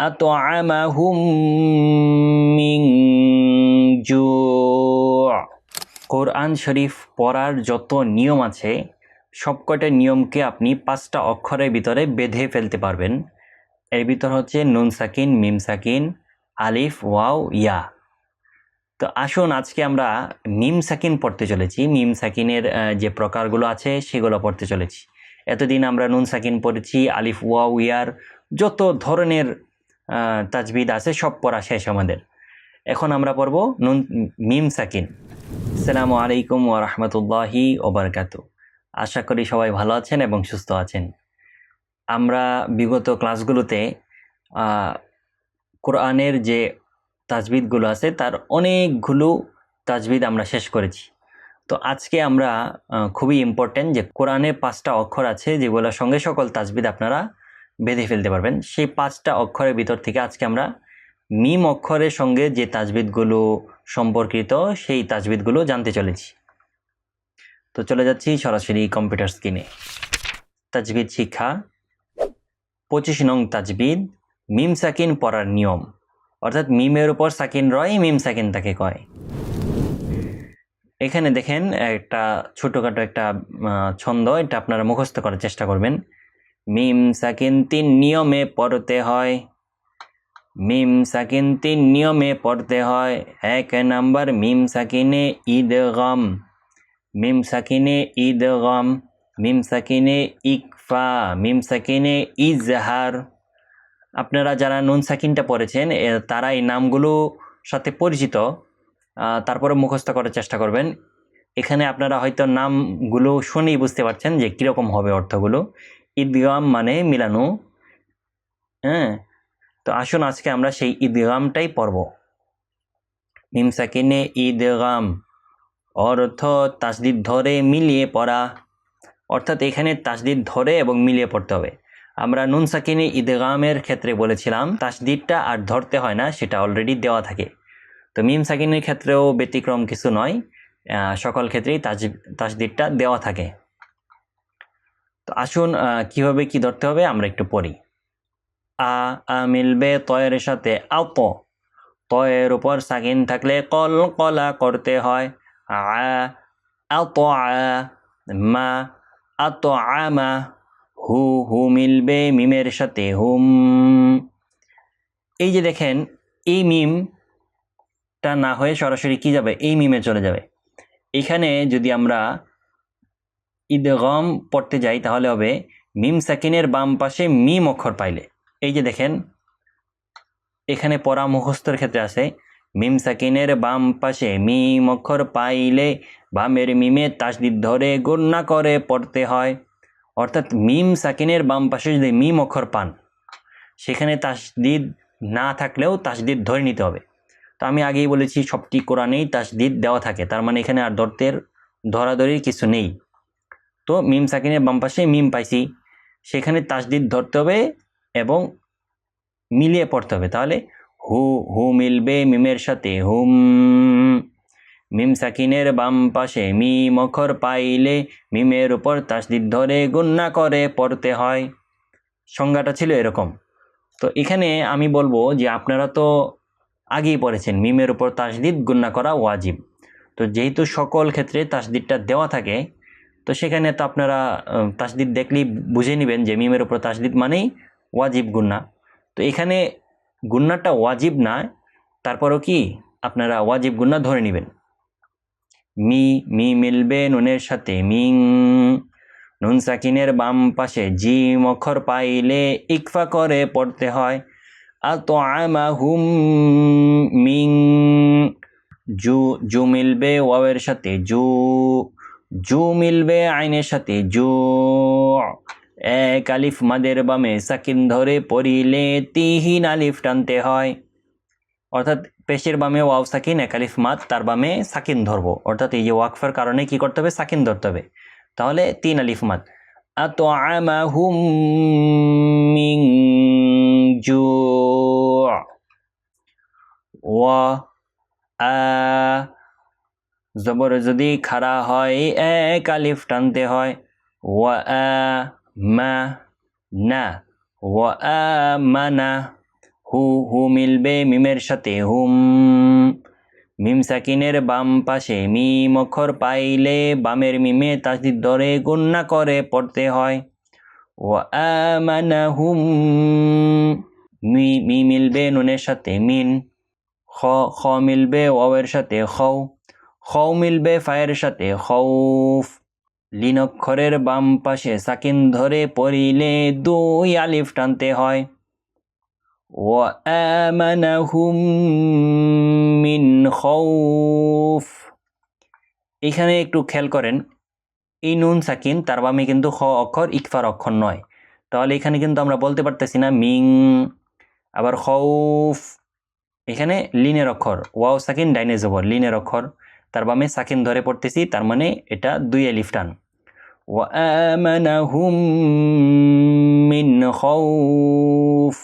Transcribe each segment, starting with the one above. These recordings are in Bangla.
أطعمهم من جوع কোরআন শরীফ পড়ার যত নিয়ম আছে সবকটা নিয়মকে আপনি পাঁচটা অক্ষরের ভিতরে বেঁধে ফেলতে পারবেন এর ভিতর হচ্ছে নুন সাকিন মিম সাকিন আলিফ ওয়াও ইয়া তো আসুন আজকে আমরা মিম সাকিন পড়তে চলেছি মিম সাকিনের আহ, যে প্রকারগুলো আছে সেগুলো পড়তে চলেছি এতদিন আমরা নুন সাকিন পড়েছি আলিফ ওয়াও ইয়ার যত ধরনের আহ, তাজবিদ আছে, সব পড়া শেষ আমাদের। এখন আমরা পড়ব নুন, মিম সাকিন। আসসালামু আলাইকুম ওয়া রাহমাতুল্লাহি ওবারকাতু আশা করি সবাই ভালো আছেন এবং সুস্থ আছেন। আমরা বিগত ক্লাসগুলোতে কোরআনের যে তাজবিদগুলো আছে, তার অনেকগুলো তাজবিদ আমরা শেষ করেছি। তো আজকে আমরা খুবই ইম্পর্টেন্ট যে কোরআনে পাঁচটা অক্ষর আছে যেগুলোর সঙ্গে সকল তাজবিদ আপনারা বেঁধে ফেলতে পারবেন। সেই পাঁচটা অক্ষরের ভিতর থেকে আজকে আমরা মিম অক্ষরের সঙ্গে যে তাজবিদগুলো সম্পর্কিত, সেই তাজবিদগুলো জানতে চলেছি। তো চলে যাচ্ছি সরাসরি কম্পিউটার স্ক্রিনে তাজবিদ শিক্ষা, পঁচিশ নং তাজবিদ, মিম সাকিন পড়ার নিয়ম। অর্থাৎ মিমের উপর সাকিন রয়, মিম সাকিন তাকে কয়। এখানে দেখেন একটা ছোটোখাটো একটা ছন্দ, এটা আপনারা মুখস্থ করার চেষ্টা করবেন। মিম সাকিন নিয়মে পড়তে হয়। মিম সাকিন নিয়মে পড়তে হয়। এক নাম্বার মিম সাকিনে ঈদ গম মিম সাকিনে ঈদ গম মিম সাকিনে ইকফা। মিম সাকিনে ইজহার। আপনারা যারা নুন সাকিনটা পড়েছেন তারা এই নামগুলো সাথে পরিচিত। তারপরে মুখস্থ করার চেষ্টা করবেন। এখানে আপনারা হয়তো নামগুলো শুনেই বুঝতে পারছেন যে কীরকম হবে অর্থগুলো। ঈদগাম মানে মিলানো। হ্যাঁ? তো আসুন আজকে আমরা সেই ঈদগামটাই পড়ব। মিম সাকিনে ঈদগাম অর্থ তাসদিদ ধরে মিলিয়ে পড়া। অর্থাৎ এখানে তাসদিদ ধরে এবং মিলিয়ে পড়তে হবে। আমরা নুন সাকিনে ঈদগামের ক্ষেত্রে বলেছিলাম তাসদিদটা আর ধরতে হয় না, সেটা অলরেডি দেওয়া থাকে। তো মিম সাকিনের ক্ষেত্রেও ব্যতিক্রম কিছু নয় সকল ক্ষেত্রেই তাজ তাসদিদটা দেওয়া থাকে। তো আসুন কীভাবে কি ধরতে হবে আমরা একটু পড়ি। আ আ মিলবে তয়ের সাথে আত তয়ের উপর সাকিন থাকলে কল, কলা করতে হয়। আ আত মা আত আমা হু হু মিলবে মিমের সাথে হুম। এই যে দেখেন, এই মিমটা না হয়ে সরাসরি কি যাবে? এই মিমে চলে যাবে। এখানে যদি আমরা ঈদগম পড়তে যাই তাহলে হবে মিম সাকিনের বাম পাশে মিম অক্ষর পাইলে। এই যে দেখেন, এখানে পড়া মুখস্থর ক্ষেত্রে আছে, মিম সাকিনের বাম পাশে মিম অক্ষর পাইলে বামের মিমে তাসদিদ ধরে গণ্যা করে পড়তে হয়। অর্থাৎ মিম সাকিনের বাম পাশে যদি মিম অক্ষর পান, সেখানে তাসদিদ না থাকলেও তাসদিদ ধরে নিতে হবে। তো আমি আগেই বলেছি, সবটি কোরআনেই তাসদিদ দেওয়া থাকে। তার মানে এখানে আর দর্তের ধরাধরির কিছু নেই। তো মিম সাকিনের বাম পাশে মিম পাইছি। সেখানে তাসদিদ ধরতে হবে এবং মিলিয়ে পড়তে হবে। তাহলে হু হু মিলবে মিমের সাথে, হুম। মিম সাকিনের বাম পাশে মিম অক্ষর পাইলে মিমের উপর তাসদিদ ধরে গুন্না করে পড়তে হয়। সংজ্ঞাটা ছিল এরকম। তো এখানে আমি বলব যে আপনারা তো আগেই পড়েছেন মিমের উপর তাসদিদ গুন্না করা ওয়াজিব। তো যেহেতু সকল ক্ষেত্রে তাসদিদটা দেওয়া থাকে তো সেখানে তো আপনারা তাসদিদ দেখলেই বুঝে নেবেন যে মিমের উপর তাসদিদ মানেই ওয়াজিব গুন্না। তো এখানে গুন্নাটা ওয়াজিব না, তারপরও কি আপনারা ওয়াজিব গুন্না ধরে নেবেন। মি মি মিলবে নুনের সাথে, মিং, নুন সাকিনের বাম পাশে জি মখর পাইলে ইকফা করে পড়তে হয়। আতো আমা হুম মিং, জু জু মিলবে ওয়াওয়ের সাথে, জু জু মিলবে আইনের সাথে, জু। এক আলিফ মাদের বামে সাকিন ধরে পড়িলে তিহিন আলিফ টানতে হয়। অর্থাৎ পেশের বামে ওয়াও সাকিন, এক আলিফ মাদ, তার বামে সাকিন ধরবো। অর্থাৎ এই যে ওয়াকফার কারণে কি করতে হবে? সাকিন ধরতে হবে। তাহলে তিন আলিফ মাদ। আতো মিং জু। ওয়া আ জবর যদি খাড়া হয়, এক আলিফ টানতে হয়। ওয়া মা না, ওয়া মানা হু হু মিলবে মিমের সাথে, হুম। মিম সাকিনের বাম পাশে, মিম অক্ষর পাইলে বামের মিমে তাসদিদ দরে গুন্না করে পড়তে হয়। ও আমানাহুম মি মি মিলবে নুনের সাথে, মিন। খ খ মিলবে ওয়ের সাথে খৌ খৌ মিলবে ফায়ের সাথে খৌফ। লিন অক্ষরের বাম পাশে সাকিন ধরে পড়িলে দুই আলিফ টানতে হয়। ও আমানাহুম মিন খৌফ। এখানে একটু খেয়াল করেন, এই নুন সাকিন তার বামে কিন্তু খ অক্ষর, ইকফার অক্ষর নয়। তাহলে এখানে কিন্তু আমরা বলতে পারতেছি না মিং, আবার খৌফ। এখানে লিনের অক্ষর, ওয়াও সাকিন ডাইনে জবর লিনের অক্ষর। তার বামে সাকিন ধরে পড়তেছি তার মানে এটা দুই আলিফ টান وآمنهم من خوف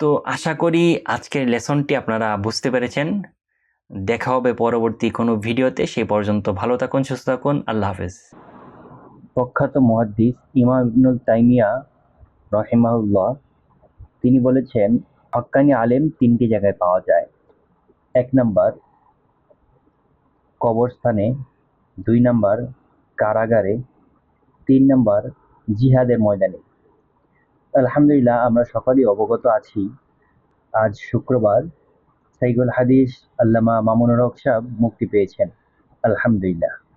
তো আশা করি আজকের লেসনটি আপনারা বুঝতে পেরেছেন দেখা হবে পরবর্তী কোনো ভিডিওতে সেই পর্যন্ত ভালো থাকুন সুস্থ থাকুন আল্লাহ হাফেজ প্রখ্যাত মুহাদ্দিস ইমাম ইবনুল তাইমিয়া রহিমাহুল্লাহ তিনি বলেছেন হক্কানি আলেম তিনটি জায়গায় পাওয়া যায় এক নাম্বার কবরস্থানে, দুই নাম্বার কারাগারে, তিন নাম্বার জিহাদের ময়দানে। আলহামদুলিল্লাহ, আমরা সকলেই অবগত আছি। আজ শুক্রবার সাইগুল হাদিস আল্লামা মামুনুর হক সাহেব মুক্তি পেয়েছেন। আলহামদুলিল্লাহ।